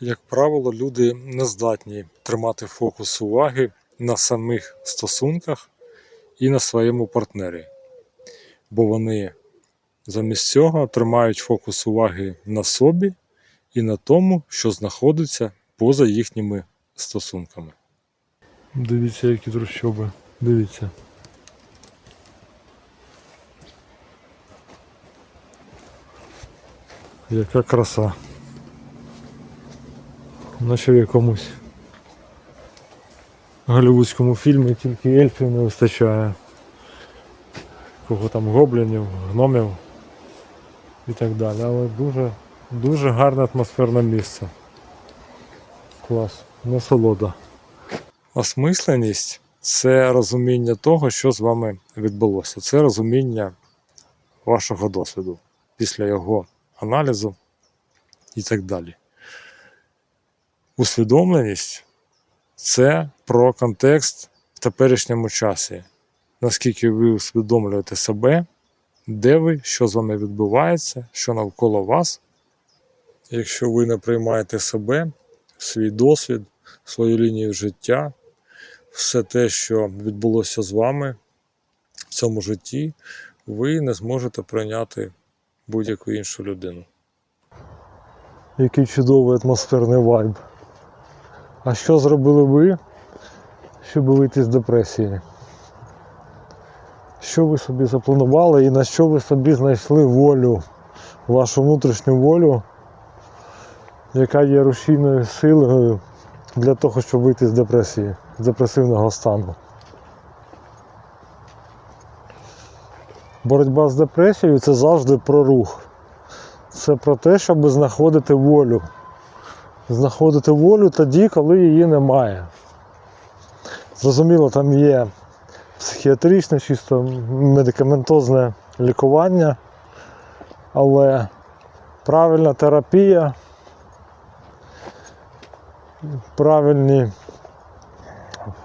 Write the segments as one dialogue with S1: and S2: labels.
S1: Як правило, люди не здатні тримати фокус уваги на самих стосунках і на своєму партнері, бо вони замість цього тримають фокус уваги на собі і на тому, що знаходиться поза їхніми стосунками. Дивіться, які трущоби. Дивіться. Яка краса. Наче в якомусь голівудському фільмі тільки ельфів не вистачає. Кого там гоблінів, гномів і так далі. Але дуже, дуже гарне атмосферне місце. Клас, насолода. Осмисленість це розуміння того, що з вами відбулося. Це розуміння вашого досвіду після його аналізу і так далі. Усвідомленість це про контекст в теперішньому часі. Наскільки ви усвідомлюєте себе, де ви, що з вами відбувається, що навколо вас. Якщо ви не приймаєте себе, свій досвід, свою лінію життя, все те, що відбулося з вами в цьому житті, ви не зможете прийняти будь-яку іншу людину. Який чудовий атмосферний вайб. А що зробили ви, щоб вийти з депресії? Що ви собі запланували і на що ви собі знайшли волю, вашу внутрішню волю, яка є рушійною силою для того, щоб вийти з депресії, з депресивного стану? Боротьба з депресією це завжди про рух. Це про те, щоб знаходити волю. Знаходити волю тоді, коли її немає. Зрозуміло, там є психіатричне, чисто медикаментозне лікування, але правильна терапія, правильні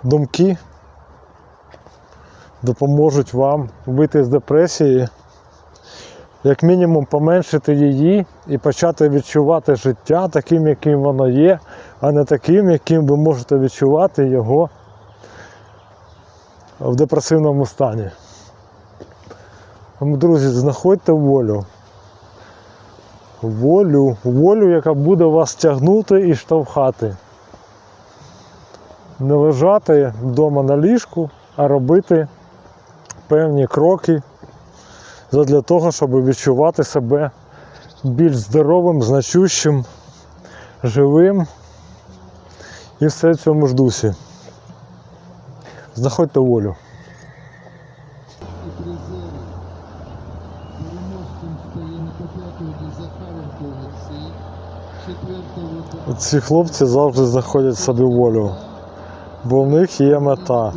S1: думки допоможуть вам вийти з депресії, як мінімум поменшити її і почати відчувати життя таким, яким воно є, а не таким, яким ви можете відчувати його в депресивному стані. Тому, друзі, знаходьте волю. Волю, волю, яка буде вас тягнути і штовхати. Не лежати вдома на ліжку, а робити певні кроки для того, щоб відчувати себе більш здоровим, значущим, живим і все в цьому ж дусі. Знаходьте волю. Ці хлопці завжди знаходять собі волю, бо в них є мета.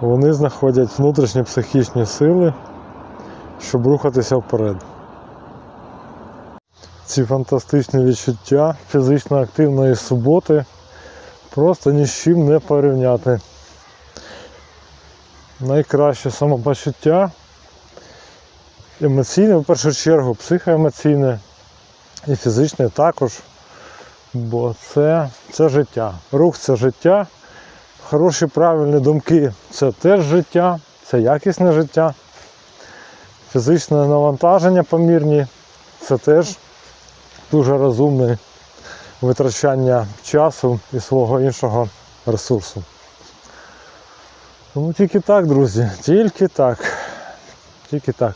S1: Вони знаходять внутрішні психічні сили, щоб рухатися вперед. Ці фантастичні відчуття фізично активної суботи просто ні з чим не порівняти. Найкраще самопочуття емоційне, в першу чергу, психоемоційне і фізичне також. Бо це, це життя. Рух це життя. Хороші правильні думки це теж життя, це якісне життя. Фізичне навантаження помірні це теж дуже розумне витрачання часу і свого іншого ресурсу. Тому тільки так, друзі, тільки так. Тільки так.